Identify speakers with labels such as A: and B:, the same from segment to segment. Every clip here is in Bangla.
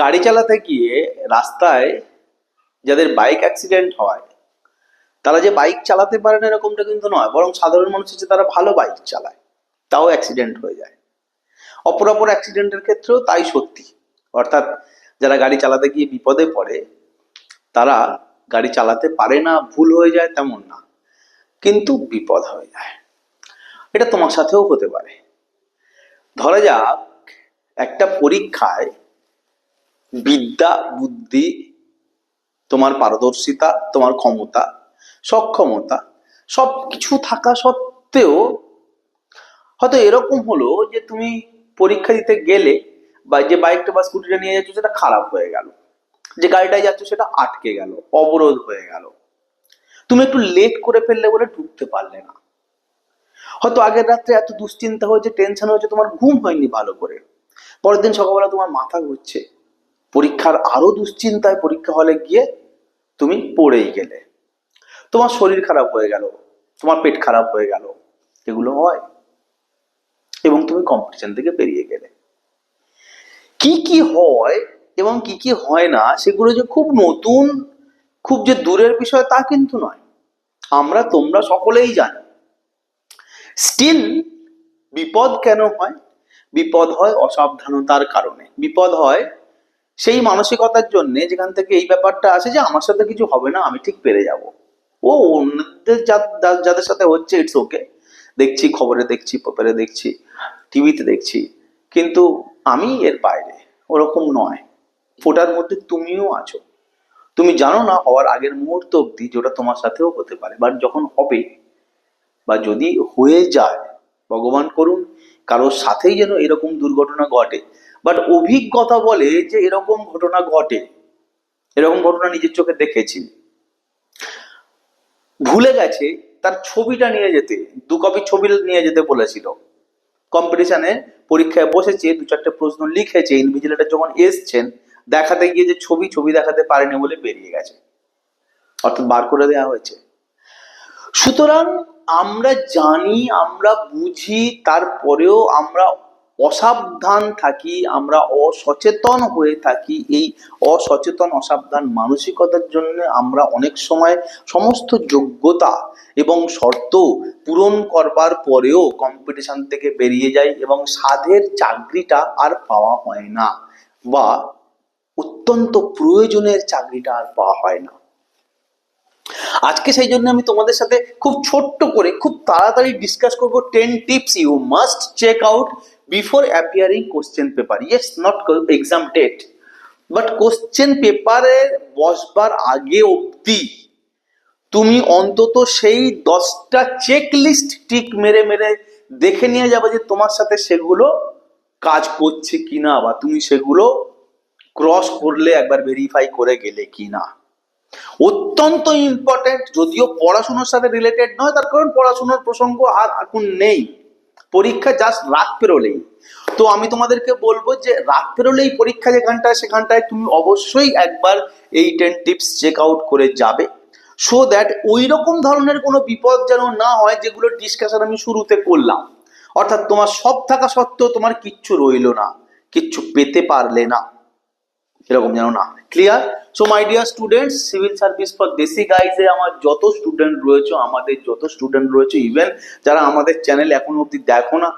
A: গাড়ি চালাতে গিয়ে রাস্তায় যাদের বাইক অ্যাক্সিডেন্ট হয়, তারা যে বাইক চালাতে পারে না এরকমটা কিন্তু নয়, বরং সাধারণ মানুষ হচ্ছে তারা ভালো বাইক চালায়, তাও অ্যাক্সিডেন্ট হয়ে যায়। অপরাপর অ্যাক্সিডেন্টের ক্ষেত্রেও তাই সত্যি। অর্থাৎ যারা গাড়ি চালাতে গিয়ে বিপদে পড়ে, তারা গাড়ি চালাতে পারে না, ভুল হয়ে যায় তেমন না, কিন্তু বিপদ হয়ে যায়। এটা তোমার সাথেও হতে পারে। ধরা যাক, একটা পরীক্ষায় বিদ্যা, বুদ্ধি, তোমার পারদর্শিতা, তোমার ক্ষমতা, সক্ষমতা সব কিছু থাকা সত্ত্বেও হয়তো এরকম হলো যে তুমি পরীক্ষা দিতে গেলে বা যে বাইকটা বা স্কুটিটা নিয়ে যাচ্ছ সেটা খারাপ হয়ে গেল। যে গাড়িটায় যাচ্ছ সেটা আটকে গেল, অবরোধ হয়ে গেল। তুমি একটু লেট করে ফেললে বলে ঢুকতে পারলে না। হয়তো আগের রাত্রে এত দুশ্চিন্তা হয়েছে টেনশন হয়েছে, তোমার ঘুম হয়নি ভালো করে। পরের দিন সকালবেলা তোমার মাথা ঘুরছে। পরীক্ষার আরও দুশ্চিন্তায় পরীক্ষা হলে গিয়ে তুমি পড়েই গেলে। তোমার শরীর খারাপ হয়ে গেল, তোমার পেট খারাপ হয়ে গেল, এগুলো হয়। এবং তুমি কম্পিটিশন থেকে বেরিয়ে গেলে। কি কি হয় এবং কি কি হয় না, সেগুলো যে খুব নতুন, খুব যে দূরের বিষয় তা কিন্তু নয়। আমরা, তোমরা সকলেই জানি। স্টিল বিপদ কেন হয়? বিপদ হয় অসাবধানতার কারণে। বিপদ হয় সেই মানসিকতার জন্য যেখান থেকে এই ব্যাপারটা আসে যে আমার সাথে কিছু হবে না আমি ঠিক পেরে যাব। ও অন্যদের যাদের সাথে হচ্ছে ইটস ওকে দেখছি খবরে দেখছি পেপারে দেখছি টিভিতে দেখছি। কিন্তু আমি এর বাইরে ওরকম নয়। ফোটার মধ্যে তুমিও আছো। তুমি জানো না হওয়ার আগের মুহূর্ত অবধি যেটা তোমার সাথেও হতে পারে। বাট যখন হবে বা যদি হয়ে যায় ভগবান করুন কারোর সাথেই যেন এরকম দুর্ঘটনা ঘটে বাট অভিজ্ঞতা বলে যে এরকম ঘটনা ঘটে, এরকম ঘটনা নিজের চোখে দেখেছি। ভুলে গেছে, তার ছবিটা নিয়ে যেতে, দু কপি ছবি নিয়ে যেতে বলেছিল। কম্পিটিশনে পরীক্ষায় বসেছে, দু চারটে প্রশ্ন লিখেছে ইনভিজিলেটার যখন এসছেন, দেখাতে গিয়ে যে ছবি ছবি দেখাতে পারেনি বলে বেরিয়ে গেছে। অর্থাৎ বার করে দেওয়া হয়েছে। সুতরাং আমরা জানি, আমরা বুঝি, তারপরেও আমরা অসাবধান থাকি, আমরা অসচেতন হয়ে থাকি। এই অসচেতন, অসাবধান মানসিকতার জন্য আমরা অনেক সময় সমস্ত যোগ্যতা এবং শর্ত পূরণ করবার পরেও কম্পিটিশন থেকে বেরিয়ে যাই এবং সাধের চাকরিটা আর পাওয়া হয় না বা অত্যন্ত প্রয়োজনের চাকরিটা আর পাওয়া হয় না। আজকে সেই জন্য আমি তোমাদের সাথে খুব ছোট্ট করে, খুব তাড়াতাড়ি ডিসকাস করব ten tips you must check out before appearing question paper yes not exam date but question পেপারে বসবার আগে অবধি তুমি অন্তত সেই দশটা চেক লিস্ট টিক মেরে মেরে দেখে নিয়ে যাবে যে তোমার সাথে সেগুলো কাজ করছে কিনা বা তুমি সেগুলো ক্রস করলে একবার ভেরিফাই করে গেলে কিনা। অত্যন্ত ইম্পর্টেন্ট যদিও পড়াশোনার সাথে রিলেটেড নয়, তার কারণ পড়াশোনার প্রসঙ্গ আর এখন নেই। পরীক্ষা জাস্ট রাত পেরোলেই। তো আমি তোমাদেরকে বলব যে রাত পেরোলেই পরীক্ষা যেখানটায় সেখানটায় তুমি অবশ্যই একবার এই টেন টিপস চেক আউট করে যাবে। সো দ্যাট ওই রকম ধরনের কোনো বিপদ যেন না হয় যেগুলো ডিসকাশন আমি শুরুতে করলাম। অর্থাৎ তোমার সব থাকা সত্ত্বেও তোমার কিচ্ছু রইল না, কিচ্ছু পেতে পারলে না। এরকম যেন না clear so my dear students civil service for দেশি গাইজে আমার যত স্টুডেন্ট রয়েছে, আমাদের যত স্টুডেন্ট রয়েছে ইভেন যারা আমাদের চ্যানেল এখনও অবধি দেখো না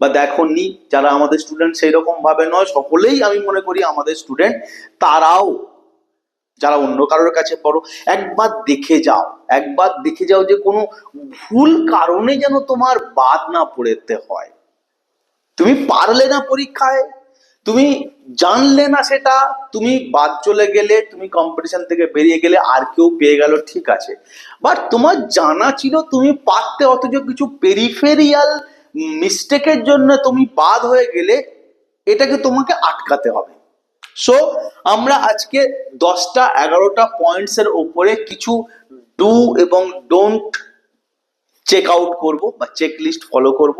A: বা দেখোনি, যারা আমাদের স্টুডেন্ট সেই রকম ভাবে নয়, সকলেই আমি মনে করি আমাদের স্টুডেন্ট তারাও যারা অন্য কারোর কাছে পড়ো, একবার দেখে যাও। একবার দেখে যাও যে কোনো ভুল কারণে যেন তোমার বাদ না পড়তে হয়। তুমি পারলে না পরীক্ষায়। তুমি জানলে না সেটা, তুমি বাদ চলে গেলে, তুমি কম্পিটিশন থেকে বেরিয়ে গেলে আর কেউ পেয়ে গেল, ঠিক আছে। বাট তোমার জানা ছিল তুমি পারতে, অথচ কিছু পেরিফেরিয়াল মিস্টেকের জন্য তুমি বাদ হয়ে গেলে, এটাকে তোমাকে আটকাতে হবে। সো আমরা আজকে দশটা, এগারোটা পয়েন্টস এর ওপরে কিছু ডু এবং ডোন্ট চেক আউট করব বা চেক লিস্ট ফলো করব।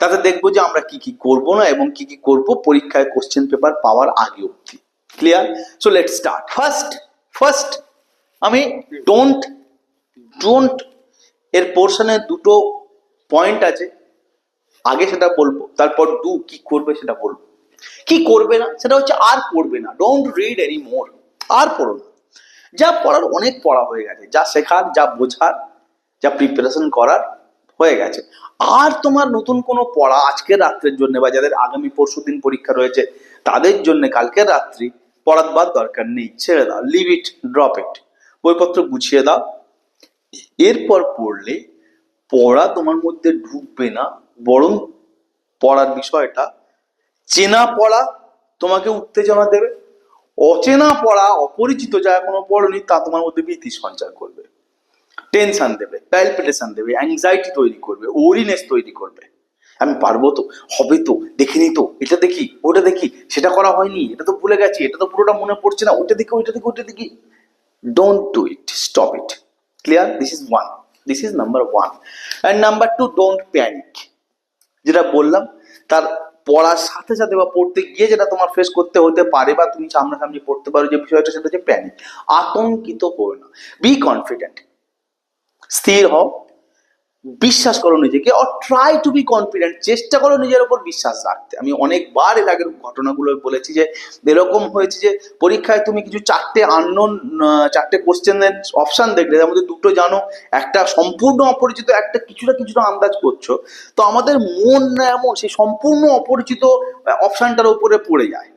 A: তাতে দেখব যে আমরা কি কি করব না এবং কি কি করব পরীক্ষায় কোশ্চেন পেপার পাওয়ার আগে অবধি। Clear so let start first first আমি ডোন্ট ডোন্ট এর পোর্শনে দুটো পয়েন্ট আছে। আগে সেটা বলব, তারপর ডু কি করবে সেটা বলব। কি করবে না, সেটা হচ্ছে আর পড়বে না। ডোন্ট রিড এনি মোর আর পড়ো না। যা পড়ার অনেক পড়া হয়ে গেছে। যা শেখার, যা বোঝার, যা প্রিপারেশন করার হয়ে গেছে। আর তোমার নতুন কোনো পড়া আজকের রাত্রের জন্য বা যাদের আগামী পরশু দিন পরীক্ষা রয়েছে, তাদের জন্য কালকের রাত্রি পড়াবার দরকার নেই, ছেড়ে দাও লিভ ইট ড্রপ ইট বইপত্র গুছিয়ে দাও। এরপর পড়লে পড়া তোমার মধ্যে ঢুকবে না, বরং পড়ার বিষয়টা চেনা পড়া তোমাকে উত্তেজনা দেবে। অচেনা পড়া, অপরিচিত যা এখনও পড়নি, তা তোমার মধ্যে ভীতি সঞ্চার করবে। টেনশন দেবে প্যালপিটেশন দেবে অ্যাংজাইটি তৈরি করবে ওরিনেস তৈরি করবে। আমি পারব তো? হবে তো? দেখিনি তো? এটা দেখি, ওটা দেখি। সেটা করা হয়নি, এটা তো ভুলে গেছি, এটা তো পুরোটা মনে পড়ছে না। ওটা দেখি, ওইটা দেখি ওটা দেখি। Don't do it stop it clear this is one this is number one and number two don't panic যেটা বললাম, তার পড়ার সাথে সাথে বা পড়তে গিয়ে যেটা তোমার ফেস করতে হতে পারে বা তুমি সামনাসামনি পড়তে পারো যে বিষয়টা, সেটা হচ্ছে প্যানিক আতঙ্কিত করো না। বি কনফিডেন্ট স্থির হও। বিশ্বাস করো নিজেকে or try to be confident চেষ্টা করো নিজের উপর বিশ্বাস রাখতে। আমি অনেকবার এর আগের ঘটনাগুলো বলেছি যে, এরকম হয়েছে যে, পরীক্ষায় তুমি কিছু চারটে আননোন চারটে কোশ্চেনের অপশান দেখলে, তার মধ্যে দুটো জানো, একটা সম্পূর্ণ অপরিচিত, একটা কিছুটা কিছুটা আন্দাজ করছ। তো আমাদের মন এমন, সেই সম্পূর্ণ অপরিচিত অপশানটার উপরে পড়ে যায়।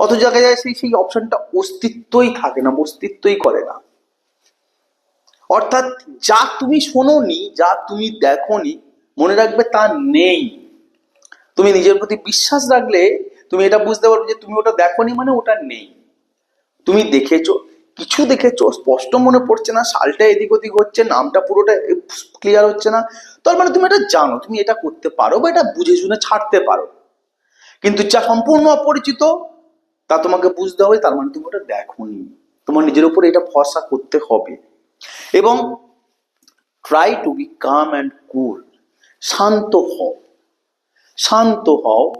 A: অত জায়গায় যায় সেই সেই অপশানটা অস্তিত্বই থাকে না, অস্তিত্বই করে না। অর্থাৎ যা তুমি শোনোনি, যা তুমি দেখোনি, মনে রাখবে তা নেই। তুমি নিজের প্রতি বিশ্বাস রাখলে তুমি এটা বুঝতে পারবে যে তুমি ওটা দেখোনি মানে ওটা নেই। তুমি দেখেছ, কিছু দেখেছ, স্পষ্ট মনে পড়ছে না, সালটা এদিক ওদিক হচ্ছে, নামটা পুরোটা ক্লিয়ার হচ্ছে না। তার মানে তুমি এটা জানো, তুমি এটা করতে পারো বা এটা বুঝে শুনে ছাড়তে পারো। কিন্তু যা সম্পূর্ণ অপরিচিত, তা তোমাকে বুঝতে হবে, তার মানে তুমি ওটা দেখোনি। তোমার নিজের উপরে এটা ভরসা করতে হবে। এবং try to be calm and cool শান্ত হও। শান্ত হও,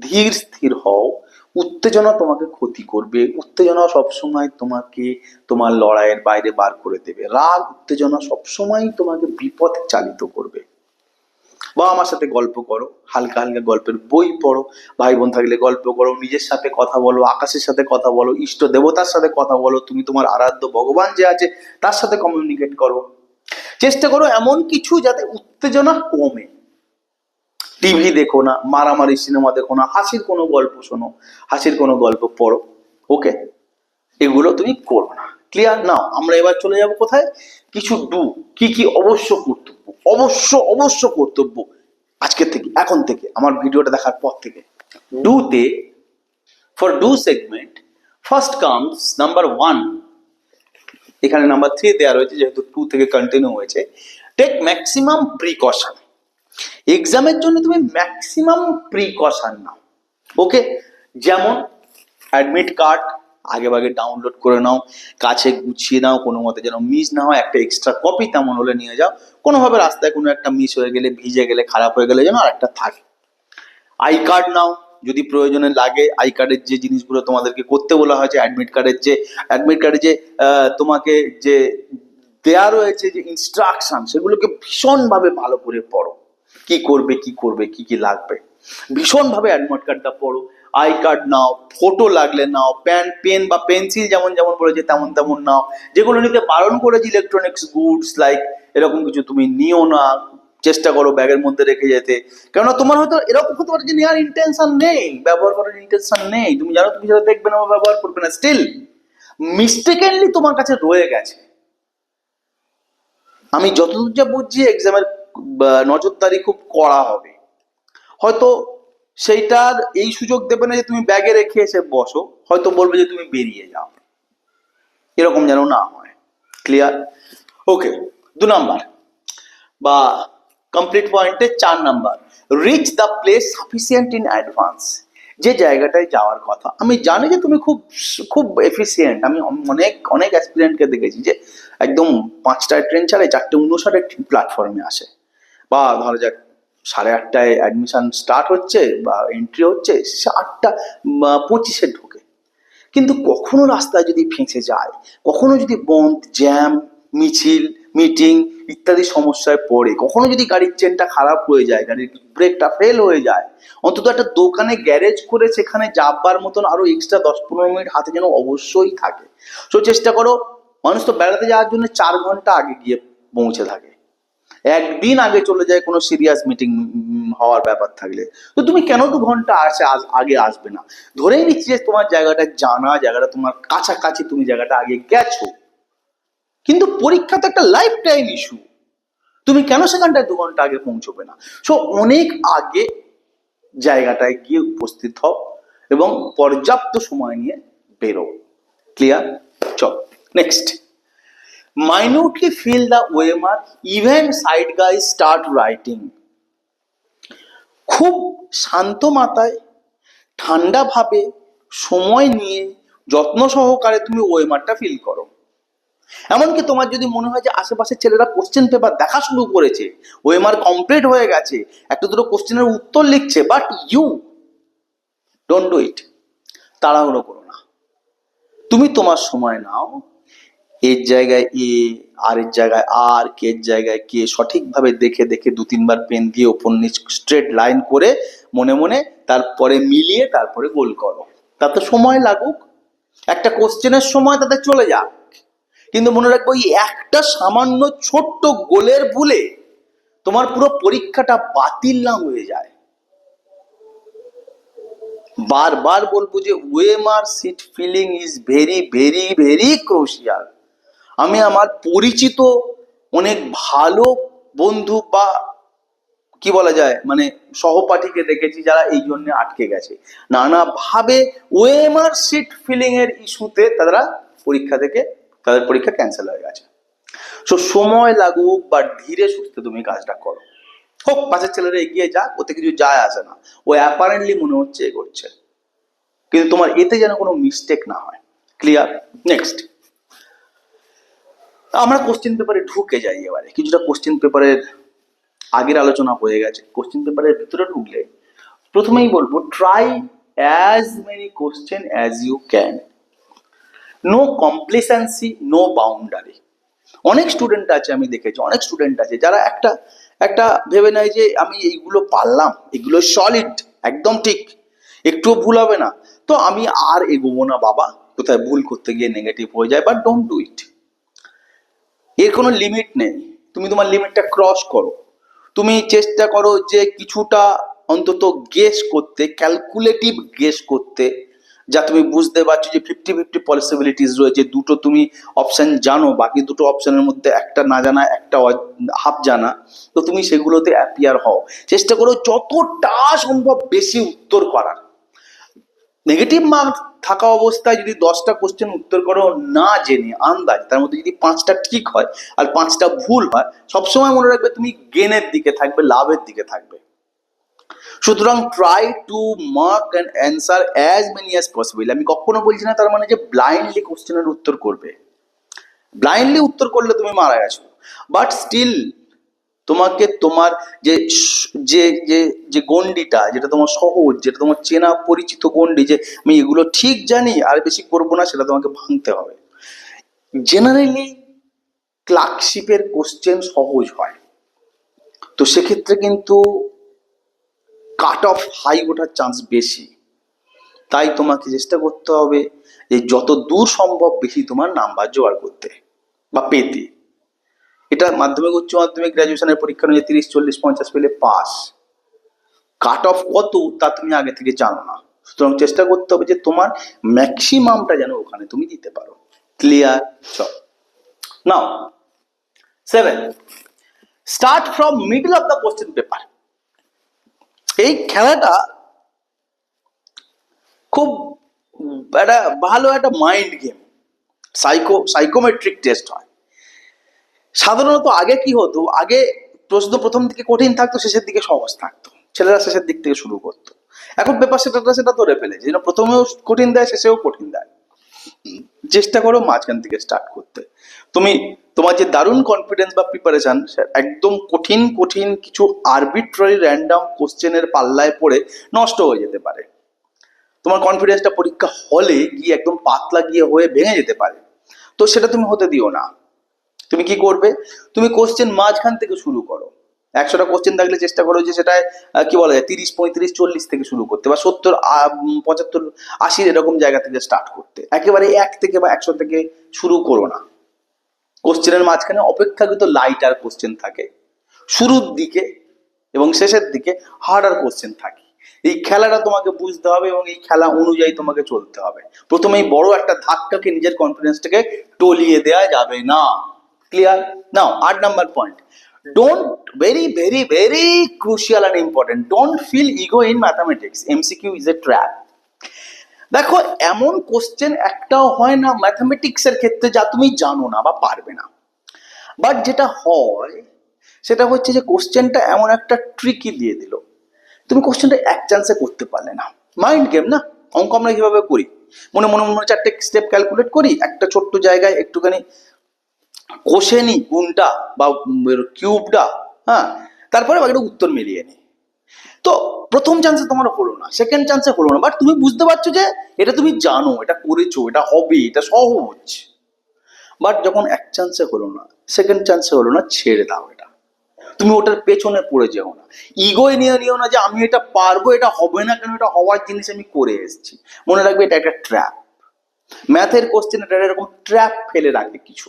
A: ধীর স্থির হও। উত্তেজনা তোমাকে ক্ষতি করবে। উত্তেজনা সবসময় তোমাকে তোমার লড়াইয়ের বাইরে বার করে দেবে। রাগ, উত্তেজনা সবসময় তোমাকে বিপদ চালিত করবে। বা আমার সাথে গল্প করো, হালকা হালকা গল্পের বই পড়ো ভাই বোন থাকলে গল্প করো, নিজের সাথে কথা বলো, আকাশের সাথে কথা বলো, ইষ্ট দেবতার সাথে কথা বলো, তুমি তোমার আরাধ্য ভগবান যে আছে, তার সাথে কমিউনিকেট করো। চেষ্টা করো এমন কিছু যাতে উত্তেজনা কমে। টিভি দেখো না, মারামারি সিনেমা দেখো না, হাসির কোনো গল্প শোনো, হাসির কোনো গল্প পড়ো ওকে এগুলো তুমি করো না। ক্লিয়ার নাও, আমরা এবার চলে যাব কোথায়? কিছু ডু কি কি অবশ্য কর্তব্য অবশ্য অবশ্য কর্তব্য আজকের থেকে, এখন থেকে, আমার ভিডিওটা দেখার পর থেকে। ডুতে for do segment first comes number one এখানে নাম্বার থ্রি দেওয়া রয়েছে, যেহেতু টু থেকে কন্টিনিউ হয়েছে। টেক ম্যাক্সিমাম প্রিকশন এক্সামের জন্য তুমি ম্যাক্সিমাম প্রিকশন নাও। ওকে যেমন অ্যাডমিট কার্ড আগে ভাগে ডাউনলোড করে নাও, কাছে গুছিয়ে নাও, কোনো মতে যেন মিস না হয়, একটা এক্সট্রা কপি তেমন হলে নিয়ে যাও। কোনোভাবে রাস্তায় কোনো একটা মিস হয়ে গেলে, ভিজে গেলে, খারাপ হয়ে গেলে যেন আর একটা থাকে। আই কার্ড নাও, যদি প্রয়োজনে লাগে আই কার্ডের যে জিনিসগুলো তোমাদেরকে করতে বলা হয়েছে অ্যাডমিট কার্ডের যে অ্যাডমিট কার্ডে যে তোমাকে যে দেয়া রয়েছে যে ইনস্ট্রাকশন সেগুলোকে ভীষণভাবে ভালো করে পড়ো। কি করবে কি করবে, কি কি লাগবে। ভীষণভাবে অ্যাডমিট কার্ডটা পড়ো। আই কার্ড নাও ফটো লাগলে নাও প্যান পেন বা পেন্সিল যেমন যেমন বলেছে তেমন তেমন নাও। যেগুলো নিতে বারণ করেছে ইলেকট্রনিক্স গুডস লাইক এরকম কিছু তুমি নিও না, চেষ্টা করো ব্যাগের মধ্যে রেখে যেতে। কেননা তোমার হয়তো এরকম হতে পারে যে নেওয়ার ইন্টেনশন নেই, ব্যবহার করার ইন্টেনশন নেই। তুমি জানো, তুমি যেটা দেখবে না, ব্যবহার করবে না। স্টিল মিস্টেকেনলি তোমার কাছে রয়ে গেছে। আমি যতদূর যা বুঝছি এক্সামের নজরদারি খুব কড়া হবে। হয়তো সেইটার এই সুযোগ দেবে না যে তুমি ব্যাগে রেখে এসে বসো, হয়তো বলবে যে তুমি বেরিয়ে যাও। এরকম যেন না হয়। ক্লিয়ার ওকে দু নাম্বার বা কমপ্লিট পয়েন্টে চার number. Reach the place sufficient in advance যে জায়গাটায় যাওয়ার কথা। আমি জানি যে তুমি খুব খুব এফিসিয়েন্ট আমি অনেক অনেক অ্যাসপিরিয়েন্টকে দেখেছি যে একদম পাঁচটায় ট্রেন ছাড়ে চারটে উনষাটে প্ল্যাটফর্মে আসে। বা ধরা যাক সাড়ে আটটায় অ্যাডমিশন স্টার্ট হচ্ছে বা এন্ট্রি হচ্ছে, সে আটটা পঁচিশে ঢোকে। কিন্তু কখনো রাস্তায় যদি ফেঁসে যায়, কখনো যদি বন্ধ জ্যাম মিছিল মিটিং ইত্যাদি সমস্যায় পড়ে, কখনো যদি গাড়ির চেনটা খারাপ হয়ে যায়, গাড়ির ব্রেকটা ফেল হয়ে যায়, অন্তত একটা দোকানে গ্যারেজ করে সেখানে যাবার মতন আরও এক্সট্রা দশ পনেরো মিনিট হাতে যেন অবশ্যই থাকে। তো চেষ্টা করো, মানুষ তো বেড়াতে যাওয়ার জন্য চার ঘণ্টা আগে গিয়ে পৌঁছে থাকে। একদিন আগে চলে যায় কোনো সিরিয়াস মিটিং হওয়ার ব্যাপার থাকলে। তো তুমি কেন দু ঘণ্টা আসে আগে আসবে না? ধরেই নিচ্ছি যে তোমার জায়গাটা জানা, জায়গাটা তোমার কাছাকাছি, তুমি জায়গাটা আগে গেছো। কিন্তু পরীক্ষা তো একটা লাইফ টাইম ইস্যু তুমি কেন সেখানটায় দু ঘণ্টা আগে পৌঁছবে না? সো অনেক আগে জায়গাটায় গিয়ে উপস্থিত হও এবং পর্যাপ্ত সময় নিয়ে বেরো। ক্লিয়ার চল next minutely fill the OMR even side guys start writing. খুব শান্ত মাথায়, ঠান্ডা ভাবে সময় নিয়ে যত্ন সহকারে তুমি ওয়েমারটা ফিল করো। এমনকি তোমার যদি মনে হয় যে আশেপাশের ছেলেরা কোশ্চেন পেপার দেখা শুরু করেছে ওয়েমার কমপ্লিট হয়ে গেছে, একটা দুটো কোশ্চেনের উত্তর লিখছে but you don't do it তাড়াহুড়ো করো না। তুমি তোমার সময় নাও। এর জায়গায় এ আর এর জায়গায় আর কে এর জায়গায় কে সঠিকভাবে দেখে দেখে দু, তিনবার পেন দিয়ে ওপর নিচ স্ট্রেট লাইন করে মনে মনে তারপরে মিলিয়ে তারপরে গোল করো। তাতে সময় লাগুক। একটা কোশ্চেনের সময় তাতে চলে যাক। কিন্তু মনে রাখব ওই একটা সামান্য ছোট্ট গোলের ভুলে তোমার পুরো পরীক্ষাটা বাতিল না হয়ে যায়। বারবার বলব যে OMR sheet filling is very very very crucial আমি আমার পরিচিত অনেক ভালো বন্ধু বা কি বলা যায় মানে সহপাঠীকে দেখেছি যারা এই জন্য আটকে গেছে। নানাভাবে ওয়েমার সিট ফিলিং এর ইস্যুতে তারা পরীক্ষা থেকে, তাদের পরীক্ষা ক্যান্সেল হয়ে গেছে। সো সময় লাগুক বা ধীরে সুস্থে তুমি কাজটা করো। হোক, পাশের ছেলেরা এগিয়ে যাক, ওতে কিছু যায় আসে না। ও অ্যাপারেন্টলি মনে হচ্ছে এগোচ্ছে। কিন্তু তোমার এতে যেন কোনো মিস্টেক না হয়। ক্লিয়ার নেক্সট আমরা কোশ্চেন পেপারে ঢুকে যাই এবারে। কিছুটা কোশ্চেন পেপারের আগের আলোচনা হয়ে গেছে। কোশ্চেন পেপারের ভিতরে ঢুকলে প্রথমেই বলব try as many question as you can no complacency no boundary অনেক স্টুডেন্ট আছে, আমি দেখেছি, অনেক স্টুডেন্ট আছে যারা একটা একটা ভেবে নেয় যে আমি এইগুলো পারলাম, এগুলো সলিড একদম ঠিক। একটুও ভুল হবে না। তো আমি আর এগোবো না, বাবা। কোথায় ভুল করতে গিয়ে নেগেটিভ হয়ে যায় বাট ডোন্ট ডু ইট এর কোনো লিমিট নেই। তুমি তোমার লিমিটটা ক্রস করো। তুমি চেষ্টা করো যে কিছুটা অন্তত গেস করতে ক্যালকুলেটিভ গেস করতে, যা তুমি বুঝতে পারছ যে ফিফটি ফিফটি পসিবিলিটিস রয়েছে। দুটো তুমি অপশন জানো, বাকি দুটো অপশনের মধ্যে একটা না জানা, একটা হাফ জানা। তো তুমি সেগুলোতে অ্যাপিয়ার হও। চেষ্টা করো যতটা সম্ভব বেশি উত্তর করার। নেগেটিভ মার্ক থাকা অবস্থায় যদি দশটা কোশ্চেন উত্তর করো না জেনে, আন্দাজ, তার মধ্যে যদি পাঁচটা ঠিক হয় আর পাঁচটা ভুল হয়, সবসময় মনে রাখবে তুমি গেনের দিকে থাকবে, লাভের দিকে থাকবে। সুতরাং try to mark and answer as many as possible আমি কখনো বলছি না তার মানে যে ব্লাইন্ডলি কোশ্চেনের উত্তর করবে। ব্লাইন্ডলি উত্তর করলে তুমি মারা গেছো। বাট স্টিল তোমাকে তোমার যে যে যে যে গন্ডিটা যেটা তোমার সহজ, যেটা তোমার চেনা পরিচিত গন্ডি যে আমি এগুলো ঠিক জানি, আর বেশি করব না, সেটা তোমাকে ভাঙতে হবে। জেনারেলি ক্লার্কশিপের কোশ্চেন সহজ হয়। তো সেক্ষেত্রে কিন্তু কাট অফ হাই ওঠার চান্স বেশি। তাই তোমাকে চেষ্টা করতে হবে যে যত দূর সম্ভব বেশি তোমার নাম্বার জোগাড় করতে বা পেতে। এটা মাধ্যমিক, উচ্চ মাধ্যমিক গ্রাজুয়েশনের পরীক্ষা অনুযায়ী তিরিশ, চল্লিশ, পঞ্চাশ পেলে পাস কাট অফ কত, তা তুমি আগে থেকে জানো না। সুতরাং চেষ্টা করতে হবে যে তোমার ম্যাক্সিমামটা যেন ওখানে তুমি দিতে পারো। ক্লিয়ার চল now seven start from middle of the question paper এই খেলাটা খুব একটা ভালো একটা mind game psycho psychometric test হয়। সাধারণত আগে কি হতো? আগে প্রশ্ন প্রথম দিকে কঠিন থাকতো, শেষের দিকে সহজ থাকতো। ছেলেরা শেষের দিক থেকে শুরু করতো। এখন পেপার সেটা সেটা ধরে ফেলেছে যেন প্রথমেও কঠিন দেয়, শেষেও কঠিন দেয়। চেষ্টা করো মাঝখান থেকে স্টার্ট করতে। তুমি তোমার যে দারুণ কনফিডেন্স বা প্রিপারেশন একদম কঠিন কঠিন কিছু আরবিট্রারি র্যান্ডাম কোশ্চেনের পাল্লায় পড়ে নষ্ট হয়ে যেতে পারে। তোমার কনফিডেন্সটা পরীক্ষা হলে গিয়ে একদম পাতলা গিয়ে হয়ে ভেঙে যেতে পারে। তো সেটা তুমি হতে দিও না। তুমি কি করবে? তুমি কোশ্চেন মাঝখান থেকে শুরু করো। একশোটা কোশ্চেন থাকলে চেষ্টা করো যে সেটায় কি বলা যায়, তিরিশ, পঁয়ত্রিশ, চল্লিশ থেকে শুরু করতে বা সত্তর পঁচাত্তর, আশির এরকম জায়গা থেকে স্টার্ট করতে। একেবারে এক থেকে বা একশো থেকে শুরু করো না। কোশ্চেনের মাঝখানে অপেক্ষাকৃত লাইটার কোশ্চেন থাকে। শুরুর দিকে এবং শেষের দিকে হার্ডার কোশ্চেন থাকে। এই খেলাটা তোমাকে বুঝতে হবে এবং এই খেলা অনুযায়ী তোমাকে চলতে হবে। প্রথমেই বড় একটা ধাক্কাকে নিজের কনফিডেন্সটাকে টলিয়ে দেওয়া যাবে না। ক্লিয়ার নাও আট number point don't very very very crucial and important don't feel ego in mathematics MCQ is a trap দেখো, এমন কোশ্চেন একটাও হয় না ম্যাথামেটিক্সের ক্ষেত্রে যা তুমি জানো না বা পারবে না। বাট যেটা হয়, সেটা হচ্ছে যে কোশ্চেনটা এমন একটা ট্রিকি দিয়ে দিল। তুমি কোশ্চেনটা এক চান্সে করতে পারলে না। মাইন্ড গেম না? অঙ্ক আমরা কীভাবে করি? মনে মনে মনে চারটে স্টেপ ক্যালকুলেট করি। একটা ছোট্ট জায়গায় একটুখানি কষে নি গুণটা বা কিউবটা হ্যাঁ তারপরে বাকিটা উত্তর মিলিয়ে নি। তো প্রথম চান্সে তোমার হলো না সেকেন্ড চান্সে হলো না বাট তুমি বুঝতে পারছ যে এটা তুমি জানো, এটা করেছ, এটা হবে, এটা সহজ। বাট যখন এক চান্সে হলো না সেকেন্ড চান্সে হলো না, ছেড়ে দাও এটা। তুমি ওটার পেছনে পড়ে যেও না। ইগোয় নিয়ে নিও না যে আমি এটা পারব, এটা হবে না কেন, এটা হওয়ার জিনিস আমি করে এসেছি। মনে রাখবে এটা একটা ট্র্যাপ ম্যাথের কোশ্চেন এটা এরকম ট্র্যাপ ফেলে রাখে কিছু।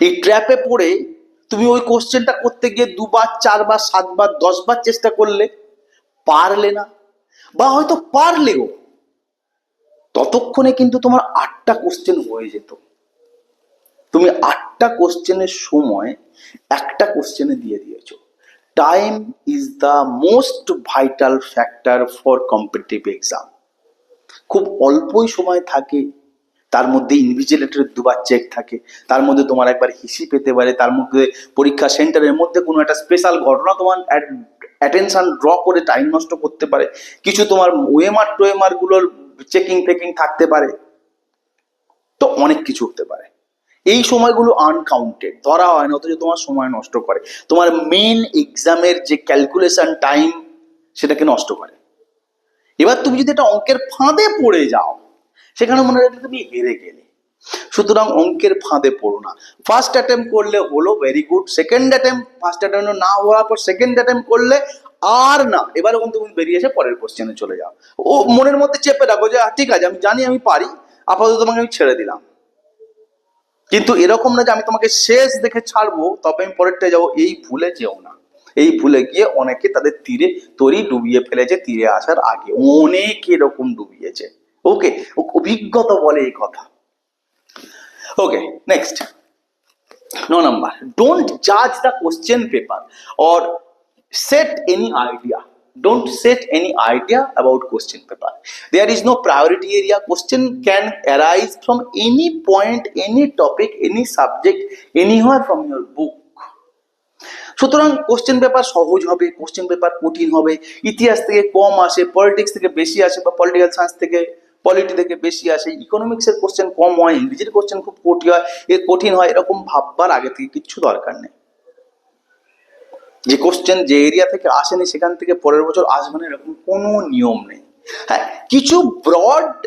A: এই ট্র্যাপে পড়ে তুমি ওই কোশ্চেনটা করতে গিয়ে দুবার, চারবার, সাতবার, দশবার চেষ্টা করলে পারলে না বা হয়তো পারলেও ততক্ষণে কিন্তু তোমার আটটা কোশ্চেন হয়ে যেত। তুমি আটটা কোশ্চেনের সময় একটা কোশ্চেনে দিয়ে দিয়েছ। Time is the most vital factor for competitive exam খুব অল্পই সময় থাকে তার মধ্যে ইনভিজিলেটরের দুবার চেক থাকে। তার মধ্যে তোমার একবার হিসি পেতে পারে, তার মধ্যে পরীক্ষা সেন্টারের মধ্যে কোনো একটা স্পেশাল ঘটনা তোমার অ্যাটেনশন ড্র করে টাইম নষ্ট করতে পারে। কিছু তোমার ওয়েমার টোয়েমারগুলোর চেকিং ফেকিং থাকতে পারে। তো অনেক কিছু হতে পারে। এই সময়গুলো আনকাউন্টেড ধরা হয় না, অথচ তোমার সময় নষ্ট করে। তোমার মেন এক্সামের যে ক্যালকুলেশন টাইম সেটাকে নষ্ট করে। এবার তুমি যদি একটা অঙ্কের ফাঁদে পড়ে যাও সেখানে মনে রাখলে তুমি হেরে গেলে। সুতরাং অঙ্কের ফাঁদে পড়ো না। ফার্স্ট অ্যাটেম্প করলে হলো very good second attempt first attempt না হওয়ার পর সেকেন্ড অ্যাটেম্প করলে আর না। এবার ওখান তুমি বেরিয়ে এসে পরের কোশ্চেনে চলে যাও। ও, মনের মধ্যে চেপে রাখো যে ঠিক আছে, আমি জানি, আমি পারি। আপাতত তোমাকে আমি ছেড়ে দিলাম। কিন্তু এরকম না যে আমি তোমাকে শেষ দেখে ছাড়বো, তবে আমি পরেরটা যাব। এই ভুলে যেও না। এই ভুলে গিয়ে অনেকে তাদের তীরে তরি ডুবিয়ে ফেলেছে, তীরে আসার আগে। অনেক এরকম ডুবিয়েছে। ওকে অভিজ্ঞতা বলে এই কথা। Okay next no number don't জাজ the question paper or set any idea don't set any idea about question paper there is no priority area question can arise from any point any topic any subject anywhere from your book সুতরাং কোশ্চেন পেপার সহজ হবে কোশ্চেন পেপার কঠিন হবে। ইতিহাস থেকে কম আসে পলিটিক্স থেকে বেশি আসে বা পলিটিক্যাল সায়েন্স থেকে পলিটি থেকে বেশি আসে। ইকোনমিক্সের কোশ্চেন কম হয় ইংরেজির কোশ্চেন খুব কঠিন হয়, এ কঠিন হয়, এরকম ভাববার আগে থেকে কিচ্ছু দরকার নেই। যে কোশ্চেন যে এরিয়া থেকে আসেনি, সেখান থেকে পরের বছর আসবে না, এরকম কোনো নিয়ম নেই। হ্যাঁ কিছু ব্রড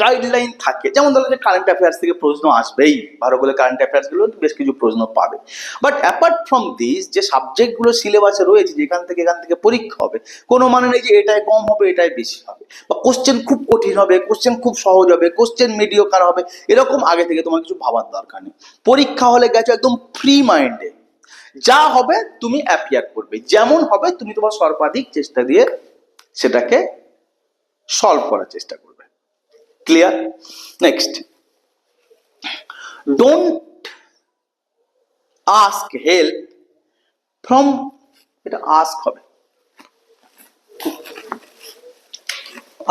A: গাইডলাইন থাকে। যেমন ধরো যে কারেন্ট অ্যাফেয়ার্স থেকে প্রশ্ন আসবেই, ভালো করে কারেন্ট অ্যাফেয়ার্সগুলো বেশ কিছু প্রশ্ন পাবে। বাট অ্যাপার্ট ফ্রম দিস যে সাবজেক্টগুলো সিলেবাসে রয়েছে, যেখান থেকে এখান থেকে পরীক্ষা হবে, কোনো মানে নেই যে এটাই কম হবে, এটাই বেশি হবে। বা কোশ্চেন খুব কঠিন হবে কোশ্চেন খুব সহজ হবে কোশ্চেন মিডিওকার হবে, এরকম আগে থেকে তোমার কিছু ভাবার দরকার নেই। পরীক্ষা হলে গেছো একদম ফ্রি মাইন্ডে যা হবে তুমি অ্যাপিয়ার করবে। যেমন হবে তুমি তোমার সর্বাধিক চেষ্টা দিয়ে সেটাকে সলভ করার চেষ্টা করবে। Clear next don't ask help from এটা আস্ক হবে।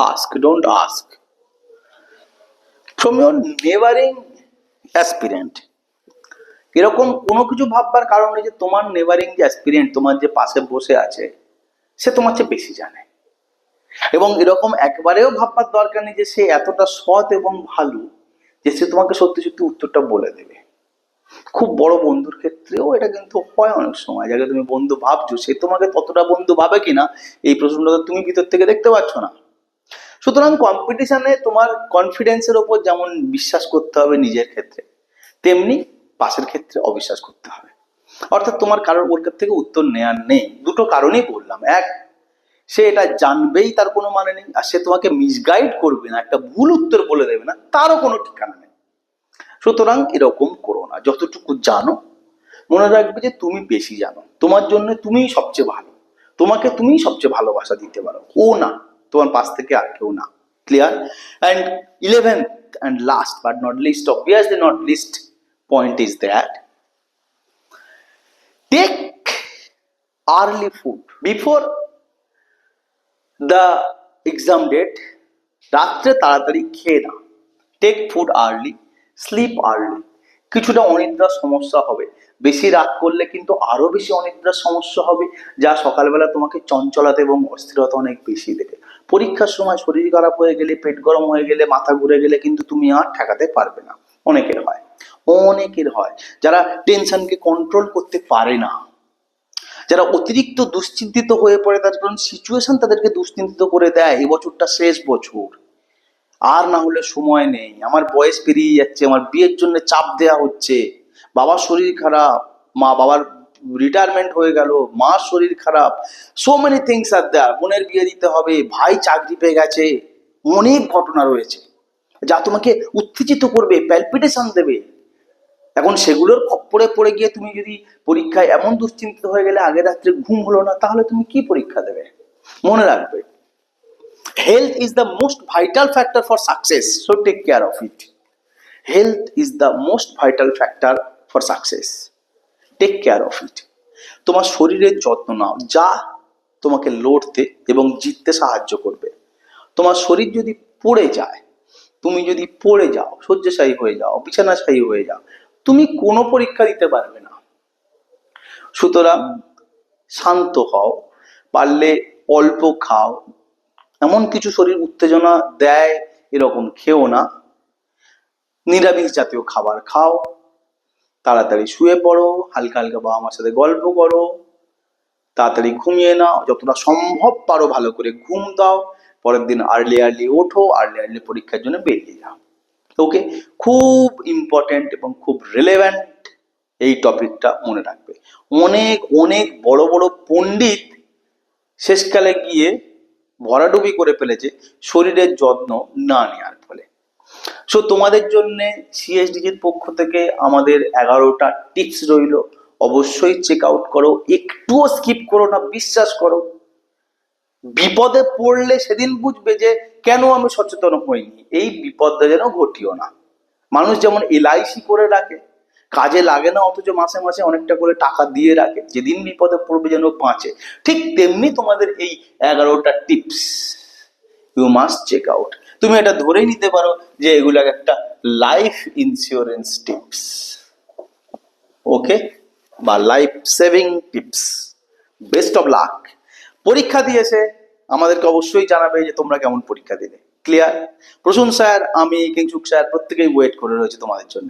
A: Ask don't ask from your neighbouring aspirant এরকম কোনো কিছু ভাববার কারণ যে তোমার নেভারিং যে অ্যাসপিরিয়েন্ট তোমার যে পাশে বসে আছে, সে তোমার চেয়ে বেশি জানে। এবং এরকম একবারেও ভাববার দরকার নেই যে সে এতটা সৎ এবং ভালো যে সে তোমাকে সত্যি সত্যি উত্তরটা বলে দেবে। খুব বড় বন্ধুর ক্ষেত্রেও এটা কিন্তু হয় অনেক সময়। যাকে তুমি বন্ধু ভাবছ, সে তোমাকে ততটা বন্ধু ভাবে কিনা, এই প্রশ্নটা তো তুমি ভিতর থেকে দেখতে পাচ্ছ না। সুতরাং কম্পিটিশনে তোমার কনফিডেন্সের ওপর যেমন বিশ্বাস করতে হবে নিজের ক্ষেত্রে, তেমনি পাশের ক্ষেত্রে অবিশ্বাস করতে হবে। অর্থাৎ তোমার কারোর ওর থেকে উত্তর নেওয়ার নেই। দুটো কারণেই বললাম। এক সে এটা জানবেই, তার কোনো মানে নেই, আর সে তোমাকে মিসগাইড করবে না, একটা ভুল উত্তর বলে দেবে না, তারও কোনো ঠিকানা নেই। সুতরাং এরকম করো না, যতটুকু জানো, মনে রাখবে যে তুমি বেশি জানো, তোমার জন্য তুমিই সবচেয়ে ভালো, তোমাকে তুমিই সবচেয়ে ভালোবাসা দিতে পারো, ও না, তোমার পাশ থেকে আর কেউ না clear and eleventh and last but not least obviously not least point is that take early food before the exam date রাত্রে তাড়াতাড়ি খেয়ে না take food early sleep early কিছুটা অনিদ্রার সমস্যা হবে। বেশি রাত করলে কিন্তু আরও বেশি অনিদ্রার সমস্যা হবে, যা সকালবেলা তোমাকে চঞ্চলতা এবং অস্থিরতা অনেক বেশি দেবে। পরীক্ষার সময় শরীর খারাপ হয়ে গেলে, পেট গরম হয়ে গেলে, মাথা ঘুরে গেলে কিন্তু তুমি আর ঠেকাতে পারবে না। অনেকের হয়। অনেকের হয় যারা টেনশনকে কন্ট্রোল করতে পারে না। যারা অতিরিক্ত দুশ্চিন্তিত হয়ে পড়ে তার কারণ সিচুয়েশন তাদেরকে দুশ্চিন্তিত করে দেয়। এই বছরটা শেষ বছর। আর না হলে সময় নেই। আমার বয়স পেরিয়ে যাচ্ছে, আমার বিয়ের জন্য চাপ দেওয়া হচ্ছে। বাবার শরীর খারাপ, মা বাবার রিটায়ারমেন্ট হয়ে গেল, মার শরীর খারাপ। So many things are there বোনের বিয়ে দিতে হবে, ভাই চাকরি পেয়ে গেছে। অনেক ঘটনা রয়েছে। যা তোমাকে উত্তেজিত করবে প্যালপিটেশন দেবে। এখন সেগুলোর খপ্পরে পড়ে গিয়ে তুমি যদি পরীক্ষায় এমন দুশ্চিন্তিত হয়ে গেলে আগে রাত্রে ঘুম হলো না, তাহলে তুমি কি পরীক্ষা দেবে? মনে রাখবে health is the most vital factor for success so take care of it health is the most vital factor for success take care of it তোমার শরীরের যত্ন নাও, যা তোমাকে লড়তে এবং জিততে সাহায্য করবে। তোমার শরীর যদি পড়ে যায়, তুমি যদি পড়ে যাও, শয্যাশায়ী হয়ে যাও, বিছানাশায়ী হয়ে যাও তুমি কোনো পরীক্ষা দিতে পারবে না। সুতরাং শান্ত হও, পারলে অল্প খাও। এমন কিছু শরীর উত্তেজনা দেয় এরকম খেও না। নিরামিষ জাতীয় খাবার খাও। তাড়াতাড়ি শুয়ে পড়ো, হালকা হালকা বাবা মার সাথে গল্প করো। তাড়াতাড়ি ঘুমিয়ে নাও, যতটা সম্ভব পারো ভালো করে ঘুম দাও। পরের দিন আর্লি আর্লি ওঠো আর্লি আর্লি পরীক্ষার জন্য বেরিয়ে যাও। ওকে খুব ইম্পর্ট্যান্ট এবং খুব রিলেভেন্ট এই টপিকটা মনে রাখবে। অনেক অনেক বড় বড় পণ্ডিত শেষকালে গিয়ে ভরাডুবি করে ফেলেছে শরীরের যত্ন না নেওয়ার ফলে। সো তোমাদের জন্য সিএসডিজির পক্ষ থেকে আমাদের এগারোটা টিপস রইল। অবশ্যই চেক আউট করো। একটুও স্কিপ করো না, বিশ্বাস করো। বিপদে পড়লে সেদিন বুঝবে যে কেন আমি সচেতন হইনি। এই বিপদটা যেন ঘটিও না। মানুষ যেমন এলআইসি করে রাখে, কাজে লাগে না অথচ মাসে মাসে অনেকটা করে টাকা দিয়ে রাখে, যেদিন বিপদে পড়বে যেন পাঁচে ঠিক তেমনি তোমাদের এই এগারোটা tips. You must check out তুমি এটা ধরেই নিতে পারো যে এগুলো একটা লাইফ ইন্স্যুরেন্স টিপস ওকে বা life saving tips best of luck পরীক্ষা দিয়েছে আমাদেরকে অবশ্যই জানাবে যে তোমরা কেমন পরীক্ষা দিলে। ক্লিয়ার প্রসূন স্যার, আমি কিংসুক স্যার প্রত্যেকেই ওয়েট করে রয়েছে তোমাদের জন্য।